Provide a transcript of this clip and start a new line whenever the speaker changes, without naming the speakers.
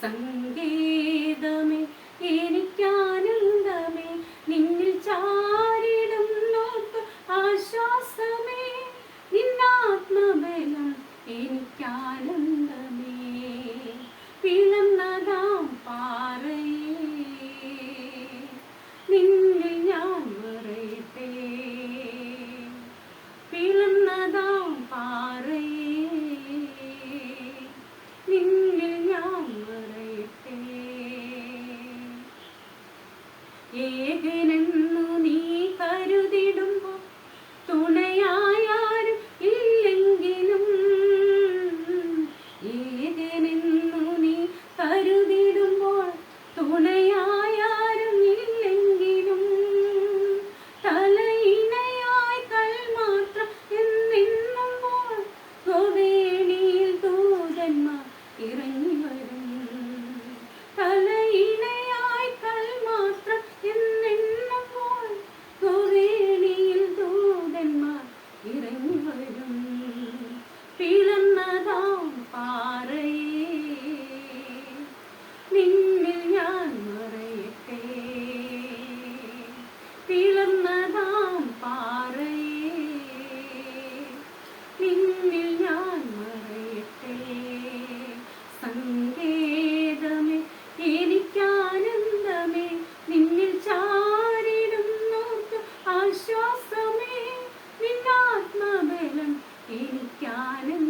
生意 E നോക്ക് ആശ്വാസമേ നിന്നാത്മബലം എനിക്കാനന്ദമേ